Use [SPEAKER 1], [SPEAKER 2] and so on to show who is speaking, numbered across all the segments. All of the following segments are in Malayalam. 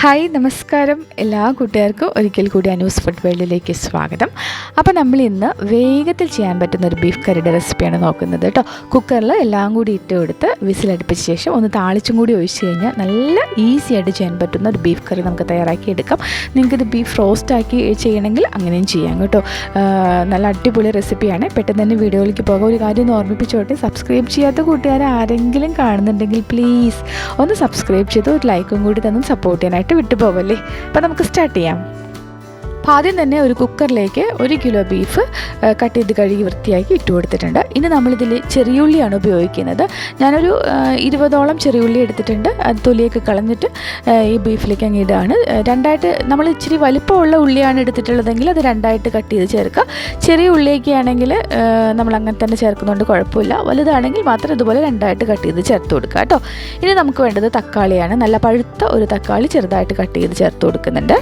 [SPEAKER 1] ഹായ് നമസ്കാരം. എല്ലാ കൂട്ടുകാർക്കും ഒരിക്കൽ കൂടി അനൂസ് ഫുഡ് വേൾഡിലേക്ക് സ്വാഗതം. അപ്പോൾ നമ്മൾ ഇന്ന് വേഗത്തിൽ ചെയ്യാൻ പറ്റുന്ന ഒരു ബീഫ് കറിയുടെ റെസിപ്പിയാണ് നോക്കുന്നത് കേട്ടോ. കുക്കറിൽ എല്ലാം കൂടി ഇട്ട് കൊടുത്ത് വിസിലടുപ്പിച്ച ശേഷം ഒന്ന് താളിച്ചും കൂടി ഒഴിച്ച് കഴിഞ്ഞാൽ നല്ല ഈസി ആയിട്ട് ചെയ്യാൻ പറ്റുന്ന ഒരു ബീഫ് കറി നമുക്ക് തയ്യാറാക്കി എടുക്കാം. നിങ്ങൾക്കിത് ബീഫ് റോസ്റ്റ് ആക്കി ചെയ്യണമെങ്കിൽ അങ്ങനെയും ചെയ്യാം കേട്ടോ. നല്ല അടിപൊളി റെസിപ്പിയാണ് പെട്ടെന്ന് തന്നെ വീഡിയോയിലേക്ക് പോകാം. ഒരു കാര്യം ഒന്ന് ഓർമ്മിപ്പിച്ചോട്ടെ സബ്സ്ക്രൈബ് ചെയ്യാത്ത കൂട്ടുകാരെ ആരെങ്കിലും കാണുന്നുണ്ടെങ്കിൽ പ്ലീസ് ഒന്ന് സബ്സ്ക്രൈബ് ചെയ്ത് ഒരു ലൈക്കും കൂടി തന്നും സപ്പോർട്ട് ചെയ്യാനായിട്ട് വിട്ടുപോകല്ലേ അപ്പോൾ നമുക്ക് സ്റ്റാർട്ട് ചെയ്യാം. അപ്പോൾ ആദ്യം തന്നെ ഒരു കുക്കറിലേക്ക് ഒരു കിലോ ബീഫ് കട്ട് ചെയ്ത് കഴുകി വൃത്തിയാക്കി ഇട്ട് കൊടുത്തിട്ടുണ്ട്. ഇനി നമ്മളിതിൽ ചെറിയുള്ളിയാണ് ഉപയോഗിക്കുന്നത്. ഞാനൊരു ഇരുപതോളം ചെറിയുള്ളി എടുത്തിട്ടുണ്ട്. അത് തൊലിയൊക്കെ കളഞ്ഞിട്ട് ഈ ബീഫിലേക്ക് അങ്ങ് ഇടുകയാണ് രണ്ടായിട്ട് നമ്മൾ ഇച്ചിരി വലിപ്പമുള്ള ഉള്ളിയാണ് എടുത്തിട്ടുള്ളതെങ്കിൽ അത് രണ്ടായിട്ട് കട്ട് ചെയ്ത് ചേർക്കുക. ചെറിയ ഉള്ളിയൊക്കെ ആണെങ്കിൽ നമ്മൾ അങ്ങനെ തന്നെ ചേർക്കുന്നതുകൊണ്ട് കുഴപ്പമില്ല. വലുതാണെങ്കിൽ മാത്രം ഇതുപോലെ രണ്ടായിട്ട് കട്ട് ചെയ്ത് ചേർത്ത് കൊടുക്കുക കേട്ടോ. ഇനി നമുക്ക് വേണ്ടത് തക്കാളിയാണ്. നല്ല പഴുത്ത ഒരു തക്കാളി ചെറുതായിട്ട് കട്ട് ചെയ്ത് ചേർത്ത് കൊടുക്കുന്നുണ്ട്.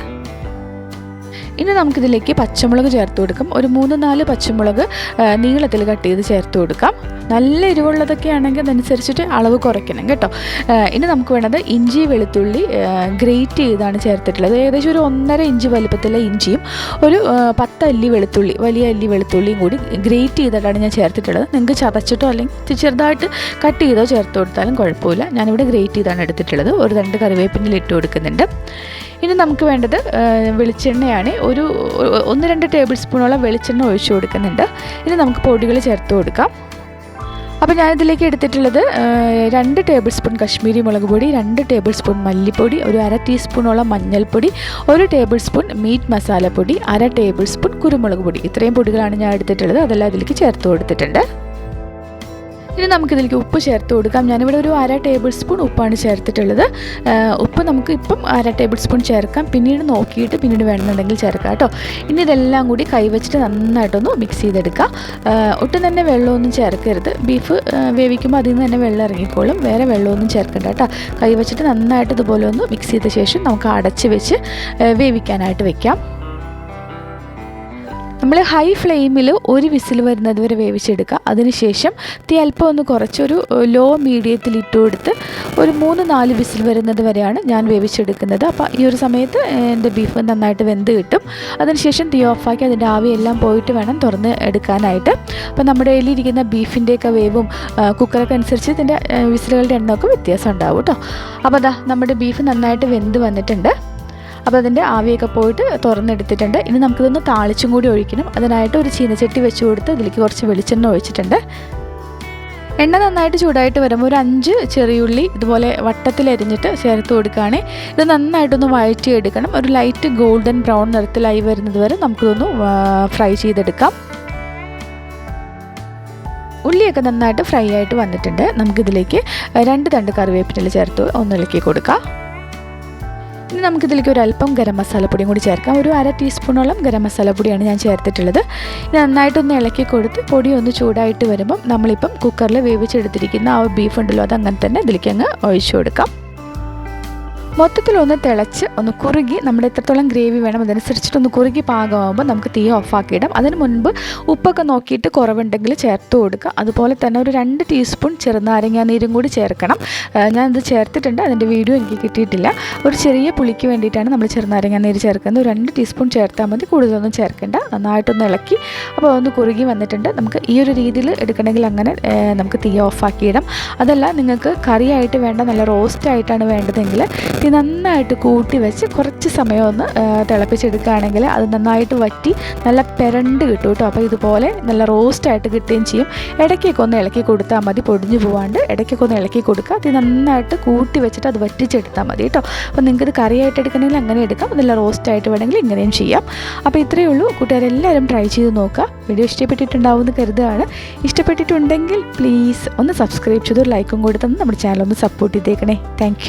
[SPEAKER 1] ഇനി നമുക്കിതിലേക്ക് പച്ചമുളക് ചേർത്ത് കൊടുക്കാം. ഒരു മൂന്ന് നാല് പച്ചമുളക് നീളത്തിൽ കട്ട് ചെയ്ത് ചേർത്ത് കൊടുക്കാം. നല്ല എരിവുള്ളതൊക്കെ ആണെങ്കിൽ അതനുസരിച്ചിട്ട് അളവ് കുറയ്ക്കണം കേട്ടോ. ഇനി നമുക്ക് വേണ്ടത് ഇഞ്ചി വെളുത്തുള്ളി ഗ്രേറ്റ് ചെയ്താണ് ചേർത്തിട്ടുള്ളത്. ഏകദേശം ഒരു ഒന്നര ഇഞ്ച് വലുപ്പത്തിലെ ഇഞ്ചിയും ഒരു പത്ത് അല്ലി വെളുത്തുള്ളി വലിയ അല്ലി വെളുത്തുള്ളിയും കൂടി ഗ്രേറ്റ് ചെയ്തിട്ടാണ് ഞാൻ ചേർത്തിട്ടുള്ളത്. നിങ്ങൾക്ക് ചതച്ചിട്ടോ അല്ലെങ്കിൽ ചെറുതായിട്ട് കട്ട് ചെയ്തോ ചേർത്ത് കൊടുത്താലും കുഴപ്പമില്ല. ഞാനിവിടെ ഗ്രേറ്റ് ചെയ്താണ് എടുത്തിട്ടുള്ളത്. ഒരു രണ്ട് കറിവേപ്പിന്റെ ഇട്ട് കൊടുക്കുന്നുണ്ട്. ഇനി നമുക്ക് വേണ്ടത് വെളിച്ചെണ്ണയാണ്. ഒരു ഒന്ന് രണ്ട് ടേബിൾ സ്പൂണോളം വെളിച്ചെണ്ണ ഒഴിച്ചു കൊടുക്കുന്നുണ്ട്. ഇനി നമുക്ക് പൊടികൾ ചേർത്ത് കൊടുക്കാം. അപ്പോൾ ഞാനിതിലേക്ക് എടുത്തിട്ടുള്ളത് രണ്ട് ടേബിൾ സ്പൂൺ കശ്മീരി മുളക് പൊടി രണ്ട് ടേബിൾ സ്പൂൺ മല്ലിപ്പൊടി ഒരു അര ടീസ്പൂണോളം മഞ്ഞൾപ്പൊടി ഒരു ടേബിൾ സ്പൂൺ മീറ്റ് മസാലപ്പൊടി അര ടേബിൾ സ്പൂൺ കുരുമുളക് പൊടി. ഇത്രയും പൊടികളാണ് ഞാൻ എടുത്തിട്ടുള്ളത്. അതെല്ലാം ഇതിലേക്ക് ചേർത്ത് കൊടുത്തിട്ടുണ്ട്. ഇനി നമുക്കിതിലേക്ക് ഉപ്പ് ചേർത്ത് കൊടുക്കാം. ഞാനിവിടെ ഒരു അര ടേബിൾ സ്പൂൺ ഉപ്പാണ് ചേർത്തിട്ടുള്ളത്. ഉപ്പ് നമുക്ക് ഇപ്പം അര ടേബിൾ സ്പൂൺ ചേർക്കാം. പിന്നീട് നോക്കിയിട്ട് പിന്നീട് വേണമെന്നുണ്ടെങ്കിൽ ചേർക്കാം കേട്ടോ. ഇനി ഇതെല്ലാം കൂടി കൈവച്ചിട്ട് നന്നായിട്ടൊന്ന് മിക്സ് ചെയ്തെടുക്കാം. ഒട്ടും തന്നെ വെള്ളമൊന്നും ചേർക്കരുത്. ബീഫ് വേവിക്കുമ്പോൾ അതിൽ നിന്ന് തന്നെ വെള്ളം ഇറങ്ങിക്കോളും. വേറെ വെള്ളമൊന്നും ചേർക്കണ്ട കേട്ടോ. കൈവച്ചിട്ട് നന്നായിട്ട് ഇതുപോലെ ഒന്ന് മിക്സ് ചെയ്ത ശേഷം നമുക്ക് അടച്ച് വെച്ച് വേവിക്കാനായിട്ട് വെക്കാം. നമ്മൾ ഹൈ ഫ്ലെയിമിൽ ഒരു വിസിൽ വരുന്നത് വരെ വേവിച്ചെടുക്കുക. അതിനുശേഷം തീ അല്പം ഒന്ന് കുറച്ചൊരു ലോ മീഡിയത്തിൽ ഇട്ട് കൊടുത്ത് ഒരു മൂന്ന് നാല് വിസിൽ വരുന്നത് വരെയാണ് ഞാൻ വേവിച്ചെടുക്കുന്നത്. അപ്പോൾ ഈ ഒരു സമയത്ത് എന്റെ ബീഫ് നന്നായിട്ട് വെന്ത് കിട്ടും. അതിനുശേഷം തീ ഓഫാക്കി അതിന്റെ ആവിയെല്ലാം പോയിട്ട് വേണം തുറന്ന് എടുക്കാനായിട്ട്. അപ്പോൾ നമ്മുടെ കയ്യിലിരിക്കുന്ന ബീഫിന്റെയൊക്കെ വേവും കുക്കറൊക്കെ അനുസരിച്ച് ഇതിന്റെ വിസിലുകളുടെ എണ്ണമൊക്കെ വ്യത്യാസം ഉണ്ടാവും കേട്ടോ അപ്പോൾ അതാ നമ്മുടെ ബീഫ് നന്നായിട്ട് വെന്ത് വന്നിട്ടുണ്ട്. അപ്പോൾ അതിന്റെ ആവിയൊക്കെ പോയിട്ട് തുറന്നെടുത്തിട്ടുണ്ട്. ഇനി നമുക്കിതൊന്ന് താളിച്ചും കൂടി ഒഴിക്കണം. അതിനായിട്ട് ഒരു ചീനച്ചട്ടി വെച്ച് കൊടുത്ത് ഇതിലേക്ക് കുറച്ച് വെളിച്ചെണ്ണ ഒഴിച്ചിട്ടുണ്ട്. എണ്ണ നന്നായിട്ട് ചൂടായിട്ട് വരുമ്പോൾ ഒരു അഞ്ച് ചെറിയുള്ളി ഇതുപോലെ വട്ടത്തിൽ അരിഞ്ഞിട്ട് ചേർത്ത് കൊടുക്കുകയാണെങ്കിൽ ഇത് നന്നായിട്ടൊന്ന് വഴറ്റിയെടുക്കണം. ഒരു ലൈറ്റ് ഗോൾഡൻ ബ്രൗൺ നിറത്തിലായി വരുന്നത് വരെ നമുക്കിതൊന്ന് ഫ്രൈ ചെയ്തെടുക്കാം. ഉള്ളിയൊക്കെ നന്നായിട്ട് ഫ്രൈ ആയിട്ട് വന്നിട്ടുണ്ട്. നമുക്കിതിലേക്ക് രണ്ട് തണ്ട് കറിവേപ്പിനിൽ ചേർത്ത് ഒന്നിളക്കി കൊടുക്കാം. ഇനി നമുക്കിതിലേക്ക് ഒരു അല്പം ഗരം മസാലപ്പൊടിയും കൂടി ചേർക്കാം. ഒരു അര ടീസ്പൂണോളം ഗരം മസാലപ്പൊടിയാണ് ഞാൻ ചേർത്തിട്ടുള്ളത്. നന്നായിട്ടൊന്ന് ഇളക്കി കൊടുത്ത് പൊടി ഒന്ന് ചൂടായിട്ട് വരുമ്പം നമ്മളിപ്പം കുക്കറിൽ വേവിച്ചെടുത്തിരിക്കുന്ന ആ ബീഫ് ഉണ്ടല്ലോ അത് അങ്ങനെ തന്നെ ഇതിലേക്ക് അങ്ങ് ഒഴിച്ചു കൊടുക്കാം. മൊത്തത്തിലൊന്ന് തിളച്ച് ഒന്ന് കുറുകി നമ്മുടെ എത്രത്തോളം ഗ്രേവി വേണം അതനുസരിച്ചിട്ട് ഒന്ന് കുറുകി പാകമാകുമ്പോൾ നമുക്ക് തീ ഓഫാക്കിയിടാം. അതിന് മുൻപ് ഉപ്പൊക്കെ നോക്കിയിട്ട് കുറവുണ്ടെങ്കിൽ ചേർത്ത് കൊടുക്കുക. അതുപോലെ തന്നെ ഒരു രണ്ട് ടീസ്പൂൺ ചെറുനാരങ്ങ നീരും കൂടി ചേർക്കണം. ഞാൻ ഇത് ചേർത്തിട്ടുണ്ട്. അതിന്റെ വീഡിയോ എനിക്ക് കിട്ടിയിട്ടില്ല. ഒരു ചെറിയ പുളിക്ക് വേണ്ടിയിട്ടാണ് നമ്മൾ ചെറുനാരങ്ങ നീര് ചേർക്കുന്നത്. ഒരു രണ്ട് ടീസ്പൂൺ ചേർത്താൽ മതി. കൂടുതലൊന്നും ചേർക്കേണ്ട. നന്നായിട്ടൊന്ന് ഇളക്കി. അപ്പോൾ ഒന്ന് കുറുകി വന്നിട്ടുണ്ട്. നമുക്ക് ഈ ഒരു രീതിയിൽ എടുക്കണമെങ്കിൽ അങ്ങനെ നമുക്ക് തീ ഓഫാക്കിയിടാം. അതല്ല നിങ്ങൾക്ക് കറിയായിട്ട് വേണ്ട നല്ല റോസ്റ്റ് ആയിട്ടാണ് വേണ്ടതെങ്കിൽ തീ നന്നായിട്ട് കൂട്ടി വെച്ച് കുറച്ച് സമയം ഒന്ന് തിളപ്പിച്ചെടുക്കുകയാണെങ്കിൽ അത് നന്നായിട്ട് വറ്റി നല്ല പെരണ്ട് കിട്ടും കേട്ടോ. അപ്പോൾ ഇതുപോലെ നല്ല റോസ്റ്റായിട്ട് കിട്ടുകയും ചെയ്യും. ഇടയ്ക്കൊക്കെ ഒന്ന് ഇളക്കി കൊടുത്താൽ മതി പൊടിഞ്ഞു പോവാണ്ട്. ഇടയ്ക്കൊക്കെ ഒന്ന് ഇളക്കി കൊടുക്കുക. അത് നന്നായിട്ട് കൂട്ടി വെച്ചിട്ട് അത് വറ്റിച്ചെടുത്താൽ മതി കേട്ടോ. അപ്പോൾ നിങ്ങൾക്ക് ഇത് കറിയായിട്ട് എടുക്കണമെങ്കിൽ അങ്ങനെ എടുക്കാം. നല്ല റോസ്റ്റായിട്ട് വേണമെങ്കിൽ ഇങ്ങനെയും ചെയ്യാം. അപ്പോൾ ഇത്രയേ ഉള്ളൂ. കൂട്ടുകാരെല്ലാവരും ട്രൈ ചെയ്ത് നോക്കുക. വീഡിയോ ഇഷ്ടപ്പെട്ടിട്ടുണ്ടാവും എന്ന് കരുതുകയാണ്. ഇഷ്ടപ്പെട്ടിട്ടുണ്ടെങ്കിൽ പ്ലീസ് ഒന്ന് സബ്സ്ക്രൈബ് ചെയ്ത് ഒരു ലൈക്കും കൊടുത്തൊന്ന് നമ്മുടെ ചാനൽ ഒന്ന് സപ്പോർട്ട് ചെയ്തേക്കണേ. താങ്ക്